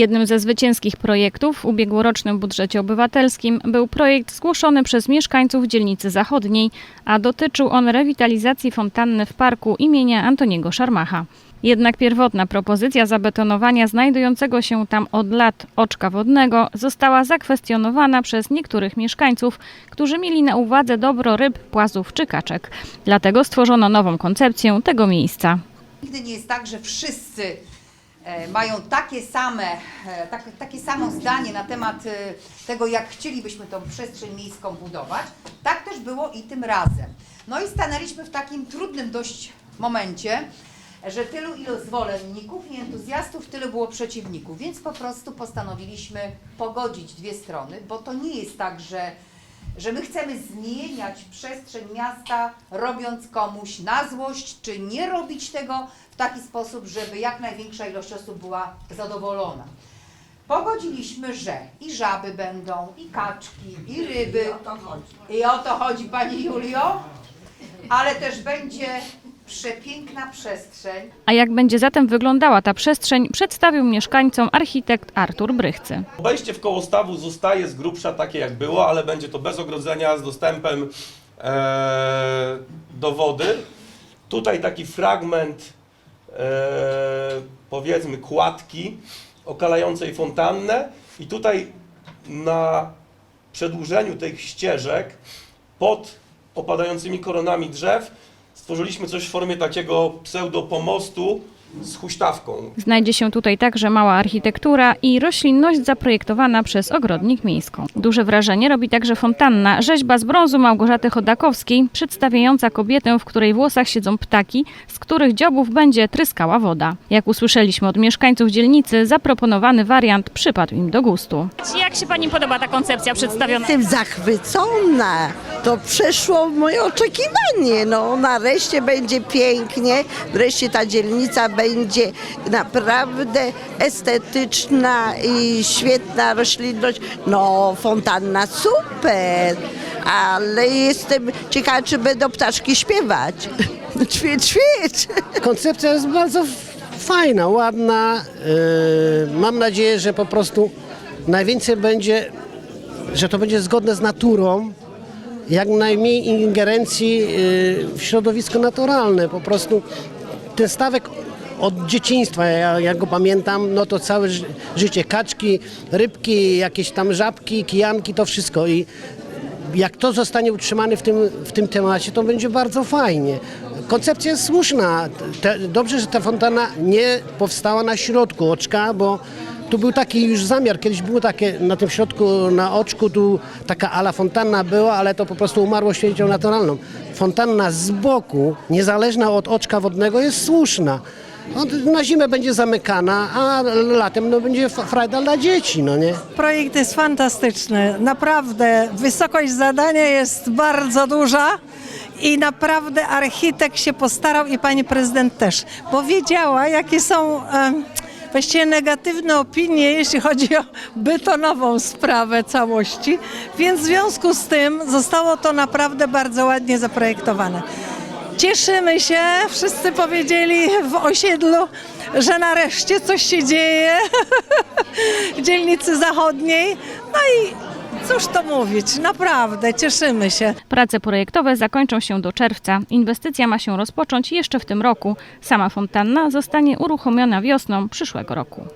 Jednym ze zwycięskich projektów w ubiegłorocznym budżecie obywatelskim był projekt zgłoszony przez mieszkańców dzielnicy zachodniej, a dotyczył on rewitalizacji fontanny w parku imienia Antoniego Szarmacha. Jednak pierwotna propozycja zabetonowania znajdującego się tam od lat oczka wodnego została zakwestionowana przez niektórych mieszkańców, którzy mieli na uwadze dobro ryb, płazów czy kaczek. Dlatego stworzono nową koncepcję tego miejsca. Nigdy nie jest tak, że wszyscy mają takie same, e, tak, takie samo zdanie na temat e, tego, jak chcielibyśmy tą przestrzeń miejską budować. Tak też było i tym razem. No i stanęliśmy w takim trudnym dość momencie, że tylu ilu zwolenników i entuzjastów, tylu było przeciwników, więc po prostu postanowiliśmy pogodzić dwie strony, bo to nie jest tak, że że my chcemy zmieniać przestrzeń miasta, robiąc komuś na złość, czy nie robić tego w taki sposób, żeby jak największa ilość osób była zadowolona. Pogodziliśmy, że i żaby będą, i kaczki, i ryby. I o to chodzi Pani Julio. Ale też będzie przepiękna przestrzeń, A jak będzie zatem wyglądała ta przestrzeń, przedstawił mieszkańcom architekt Artur Brychcy. Wejście w koło stawu zostaje z grubsza takie jak było, ale będzie to bez ogrodzenia, z dostępem e, do wody. Tutaj taki fragment, e, powiedzmy, kładki okalającej fontannę i tutaj na przedłużeniu tych ścieżek pod opadającymi koronami drzew stworzyliśmy coś w formie takiego pseudopomostu z huśtawką. Znajdzie się tutaj także mała architektura i roślinność zaprojektowana przez ogrodnik miejską. Duże wrażenie robi także fontanna, rzeźba z brązu Małgorzaty Chodakowskiej, przedstawiająca kobietę, w której włosach siedzą ptaki, z których dziobów będzie tryskała woda. Jak usłyszeliśmy od mieszkańców dzielnicy, zaproponowany wariant przypadł im do gustu. Jak się Pani podoba ta koncepcja przedstawiona? Jestem zachwycona. To przeszło moje oczekiwanie. No, nareszcie będzie pięknie. Wreszcie ta dzielnica będzie naprawdę estetyczna i świetna roślinność. No, fontanna super. Ale jestem ciekawa, czy będą ptaszki śpiewać. Ćwicz, ćwicz. Koncepcja jest bardzo fajna, ładna. Yy, mam nadzieję, że po prostu najwięcej będzie, że to będzie zgodne z naturą. Jak najmniej ingerencji yy, w środowisko naturalne. Po prostu ten stawek od dzieciństwa, ja, jak go pamiętam, no to całe ży- życie. Kaczki, rybki, jakieś tam żabki, kijanki, to wszystko. I jak to zostanie utrzymane w tym, w tym temacie, to będzie bardzo fajnie. Koncepcja jest słuszna. Te, dobrze, że ta fontanna nie powstała na środku oczka, bo tu był taki już zamiar. Kiedyś było takie na tym środku, na oczku, tu taka ala fontanna była, ale to po prostu umarło śmiercią naturalną. Fontanna z boku, niezależna od oczka wodnego, jest słuszna. No, na zimę będzie zamykana, a latem no, będzie frajda dla dzieci, no nie? Projekt jest fantastyczny. Naprawdę wysokość zadania jest bardzo duża i naprawdę architekt się postarał i pani prezydent też, bo wiedziała, jakie są em, właściwie negatywne opinie, jeśli chodzi o betonową sprawę całości, więc w związku z tym zostało to naprawdę bardzo ładnie zaprojektowane. Cieszymy się, wszyscy powiedzieli w osiedlu, że nareszcie coś się dzieje w dzielnicy zachodniej. No i cóż to mówić, naprawdę cieszymy się. Prace projektowe zakończą się do czerwca. Inwestycja ma się rozpocząć jeszcze w tym roku. Sama fontanna zostanie uruchomiona wiosną przyszłego roku.